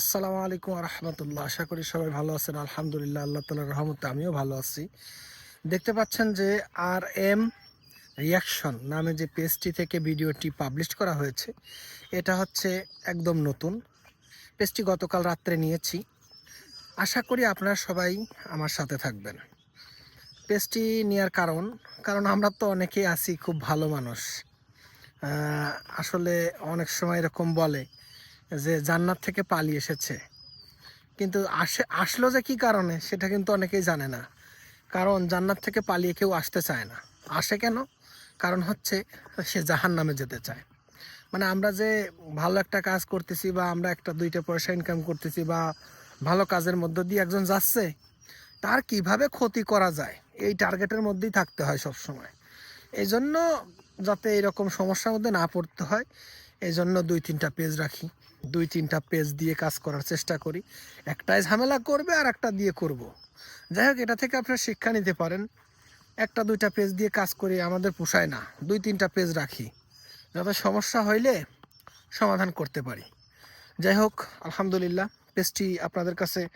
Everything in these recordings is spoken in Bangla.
আসসালামু আলাইকুম রহমতুল্লাহ আশা করি সবাই ভালো আছেন। আলহামদুলিল্লাহ, আল্লাহ তালার রহমতে আমিও ভালো আছি। দেখতে পাচ্ছেন যে আর এম রিয়াকশন নামে যে পেজটি থেকে ভিডিওটি পাবলিশ করা হয়েছে, এটা হচ্ছে একদম নতুন। পেজটি গতকাল রাত্রে নিয়েছি। আশা করি আপনারা সবাই আমার সাথে থাকবেন। পেজটি নেওয়ার কারণ কারণ আমরা তো অনেকেই আছি, খুব ভালো মানুষ। আসলে অনেক সময় এরকম বলে যে জান্নাত থেকে পালিয়ে এসেছে। কিন্তু আসে, আসলো যে কি কারণে, সেটা কিন্তু অনেকেই জানে না। কারণ জান্নাত থেকে পালিয়ে কেউ আসতে চায় না। আসে কেন? কারণ হচ্ছে সে জাহান নামে যেতে চায়। মানে আমরা যে ভালো একটা কাজ করতেছি বা আমরা একটা দুইটা পয়সা ইনকাম করতেছি বা ভালো কাজের মধ্য দিয়ে একজন যাচ্ছে, তার কীভাবে ক্ষতি করা যায়? এই টার্গেটের মধ্যেই থাকতে হয় সব সময় এই জন্য যাতে এরকম সমস্যার মধ্যে না পড়তে হয় এই জন্য দুই তিনটা পেজ রাখি। দুই তিনটা পেজ দিয়ে কাজ করার চেষ্টা করি। একটাই ঝামেলা করবে আর একটা দিয়ে করব। যাই হোক, এটা থেকে আপনারা শিক্ষা নিতে পারেন। একটা, দুইটা পেজ দিয়ে কাজ করি, আমাদের পোষায় না। দুই, তিনটা পেজ রাখি। যাতে সমস্যা হইলে সমাধান করতে পারি। যাই হোক, আলহামদুলিল্লাহ পেজটি আপনাদের কাছে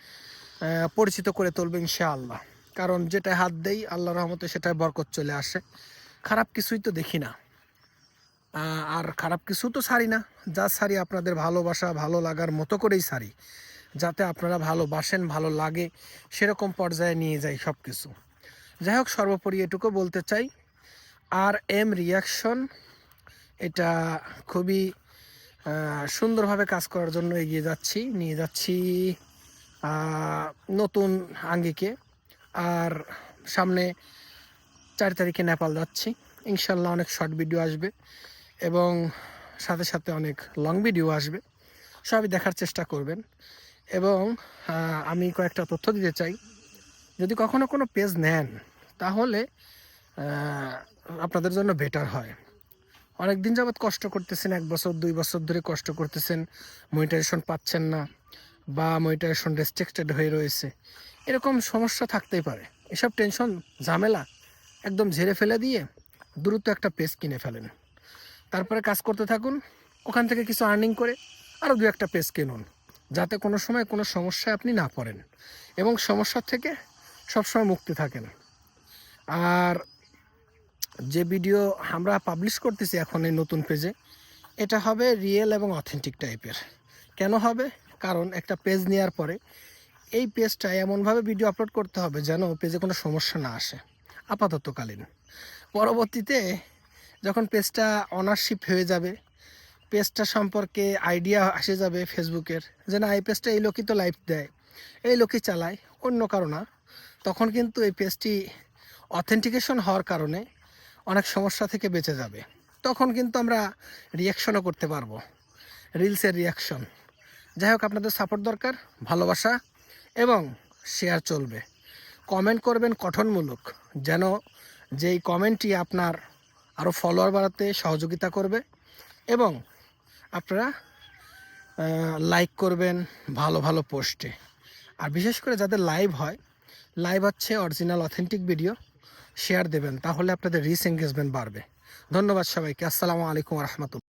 পরিচিত করে তুলবে ইনশাআল্লাহ। কারণ যেটা হাত দেই আল্লাহ রহমতে সেটাই বরকত চলে আসে। খারাপ কিছুই তো দেখি না। আর খারাপ কিছু তো সারি না। যা সারি আপনাদের ভালোবাসা, ভালো লাগার মতো করেই সারি যাতে আপনারা ভালোবাসেন, ভালো লাগে, সেরকম পর্যায়ে নিয়ে যাই সব কিছু যাই হোক, সর্বোপরি এটুকু বলতে চাই। আর এম রিয়াকশন এটা খুবই সুন্দরভাবে কাজ করার জন্য এগিয়ে যাচ্ছি, নিয়ে যাচ্ছি নতুন আঙ্গিকে। আর সামনে চার তারিখে নেপাল যাচ্ছি। ইনশাল্লাহ অনেক শর্ট ভিডিও আসবে। এবং সাথে সাথে অনেক লং ভিডিও আসবে। সবই দেখার চেষ্টা করবেন। এবং আমি কয়েকটা তথ্য দিতে চাই। যদি কখনো কোনো পেজ নেন, তাহলে আপনাদের জন্য বেটার হয়। অনেক দিন যাবৎ কষ্ট করতেছেন, এক বছর, দুই বছর ধরে কষ্ট করতেছেন মনিটাইজেশন পাচ্ছেন না বা মনিটাইজেশন রেস্ট্রিক্টেড হয়ে রয়েছে। এরকম সমস্যা থাকতেই পারে। এসব টেনশন ঝামেলা একদম ঝেড়ে ফেলে দিয়ে দ্রুত একটা পেজ কিনে ফেলেন। তারপরে কাজ করতে থাকুন, ওখান থেকে কিছু আর্নিং করে আরও দু একটা পেজ কিনুন, যাতে কোনো সময় কোনো সমস্যায় আপনি না পড়েন এবং সমস্যার থেকে সবসময় মুক্তি থাকেন। আর যে ভিডিও আমরা পাবলিশ করতেছি এখন এই নতুন পেজে এটা হবে রিয়েল এবং অথেন্টিক টাইপের কেন হবে? কারণ একটা পেজ নেওয়ার পরে এই পেজটা এমনভাবে ভিডিও আপলোড করতে হবে যেন পেজে কোনো সমস্যা না আসে, আপাততকালীন। পরবর্তীতে যখন পেজটা অনারশিপ হয়ে যাবে পেজটা সম্পর্কে আইডিয়া আসে যাবে ফেসবুকের যে না, এই পেজটা এই লোকই তো লাইভ দেয়, এই লোকই চালায়, অন্য কারও না। তখন কিন্তু এই পেজটি অথেন্টিকেশন হওয়ার কারণে অনেক সমস্যা থেকে বেঁচে যাবে। তখন কিন্তু আমরা রিয়াকশনও করতে পারব রিলসের রিয়াকশন যাই হোক, আপনাদের সাপোর্ট দরকার, ভালোবাসা এবং শেয়ার চলবে। কমেন্ট করবেন গঠনমূলক যেন যেই কমেন্টটি আপনার আরও ফলোয়ার বাড়াতে সহযোগিতা করবে এবং আপনারা লাইক করবেন ভালো ভালো পোস্টে আর বিশেষ করে যাদের লাইভ হয় লাইভ হচ্ছে অরিজিনাল অথেন্টিক ভিডিও শেয়ার দেবেন, তাহলে আপনাদের রিস এঙ্গেজমেন্ট বাড়বে। ধন্যবাদ সবাইকে, আসসালামু আলাইকুম রহমতুল্লাহ।